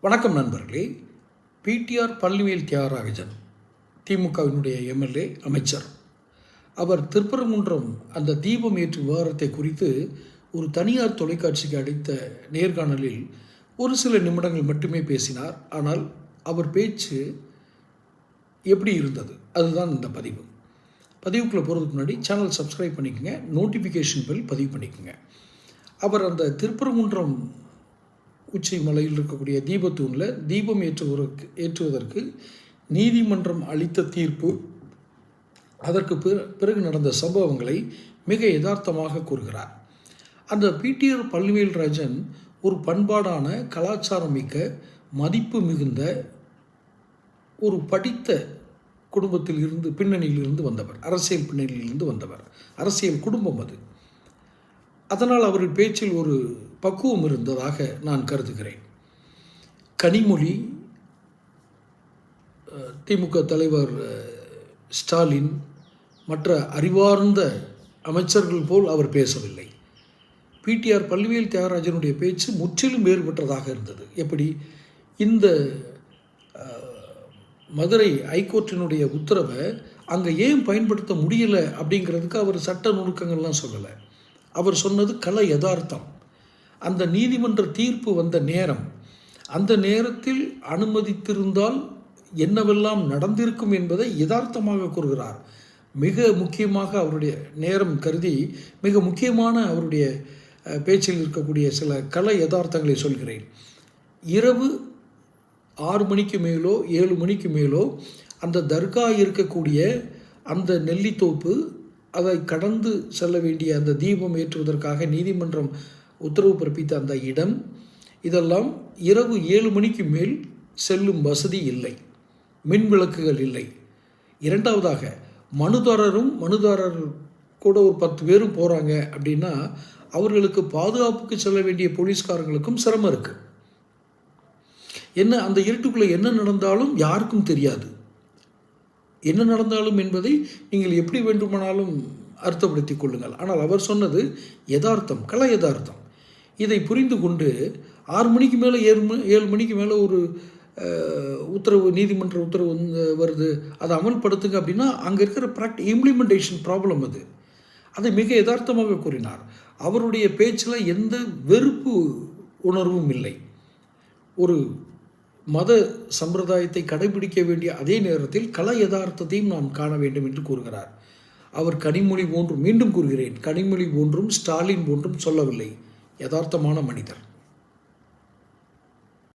வணக்கம் நண்பர்களே. பிடிஆர் பழனிவேல் தியாகராஜன் திமுகவினுடைய எம்எல்ஏ அமைச்சர். அவர் திருப்பரங்குன்றம் அந்த தீபம் ஏற்று விவகாரத்தை குறித்து ஒரு தனியார் தொலைக்காட்சிக்கு அளித்த நேர்காணலில் ஒரு சில நிமிடங்கள் மட்டுமே பேசினார். ஆனால் அவர் பேச்சு எப்படி இருந்தது? அதுதான் இந்த பதிவு. பதிவுக்குள்ளே போகிறதுக்கு முன்னாடி சேனல் சப்ஸ்கிரைப் பண்ணிக்கோங்க. நோட்டிஃபிகேஷன் பில் பதிவு பண்ணிக்கோங்க. அவர் அந்த திருப்பரங்குன்றம் உச்சி மலையில் இருக்கக்கூடிய தீபத்தூணில் தீபம் ஏற்றுவதற்கு ஏற்றுவதற்கு நீதிமன்றம் அளித்த தீர்ப்பு. அதற்கு பிற- பிறகு நடந்த சம்பவங்களை மிக யதார்த்தமாக கூறுகிறார். அந்த பிடிஆர் பழனிவேல் ராஜன் ஒரு பண்பாடான கலாச்சாரம் மிக்க மதிப்பு மிகுந்த ஒரு படித்த குடும்பத்தில் இருந்து பின்னணியில் இருந்து வந்தவர் அரசியல் பின்னணியிலிருந்து வந்தவர். அரசியல் குடும்பம் அது. அதனால் அவர்கள் பேச்சில் ஒரு பக்குவம் இருந்ததாக நான் கருதுகிறேன். கனிமொழி திமுக தலைவர் ஸ்டாலின் மற்ற அறிவார்ந்த அமைச்சர்கள் போல் அவர் பேசவில்லை. பிடிஆர் பல்வேல் தியாகராஜனுடைய பேச்சு முற்றிலும் வேறுபட்டதாக இருந்தது. எப்படி? இந்த மதுரை ஐகோர்ட்டினுடைய உத்தரவை அங்கே ஏன் பயன்படுத்த முடியல அப்படிங்கிறதுக்கு அவர் சட்ட நுணுக்கங்கள்லாம் சொல்லலை. அவர் சொன்னது கல யதார்த்தம். அந்த நீதிமன்ற தீர்ப்பு வந்த நேரம் அந்த நேரத்தில் அனுமதித்திருந்தால் என்னவெல்லாம் நடந்திருக்கும் என்பதை யதார்த்தமாக கூறுகிறார். மிக முக்கியமாக அவருடைய நேரம் கருதி மிக முக்கியமான அவருடைய பேச்சில் இருக்கக்கூடிய சில கல யதார்த்தங்களை சொல்கிறேன். இரவு ஆறு மணிக்கு மேலோ ஏழு மணிக்கு மேலோ அந்த தர்கா இருக்கக்கூடிய அந்த நெல்லித்தோப்பு அதை கடந்து செல்ல வேண்டிய அந்த தீபம் ஏற்றுவதற்காக நீதிமன்றம் உத்தரவு பிறப்பித்த அந்த இடம் இதெல்லாம் இரவு ஏழு மணிக்கு மேல் செல்லும் வசதி இல்லை மின் விளக்குகள் இல்லை. இரண்டாவதாக மனுதாரரும் மனுதாரர் கூட ஒரு பத்து பேரும் போகிறாங்க அப்படின்னா அவர்களுக்கு பாதுகாப்புக்கு செல்ல வேண்டிய போலீஸ்காரங்களுக்கும் சிரமம் இருக்குது என்ன அந்த இருட்டுக்குள்ளே என்ன நடந்தாலும் யாருக்கும் தெரியாது. என்ன நடந்தாலும் என்பதை நீங்கள் எப்படி வேண்டுமானாலும் அர்த்தப்படுத்தி கொள்ளுங்கள். ஆனால் அவர் சொன்னது யதார்த்தம் கல யதார்த்தம். இதை புரிந்து கொண்டு ஆறு மணிக்கு மேலே ஏழு மணி ஏழு மணிக்கு மேலே ஒரு உத்தரவு நீதிமன்ற உத்தரவு வந்து வருது. அதை அமல்படுத்துங்க அப்படின்னா அங்கே இருக்கிற ப்ராக்டி இம்ப்ளிமெண்டேஷன் ப்ராப்ளம் அது. அதை மிக யதார்த்தமாக கூறினார். அவருடைய பேச்சில் எந்த வெறுப்பு உணர்வும் இல்லை. ஒரு மத சம்பிரதாயத்தை கடைபிடிக்க வேண்டிய அதே நேரத்தில் கல யதார்த்தத்தையும் நாம் காண வேண்டும் என்று கூறுகிறார். அவர் கனிமொழி போன்றும் மீண்டும் கூறுகிறேன். கனிமொழி போன்றும் ஸ்டாலின் போன்றும் சொல்லவில்லை. யதார்த்தமான மனிதர்.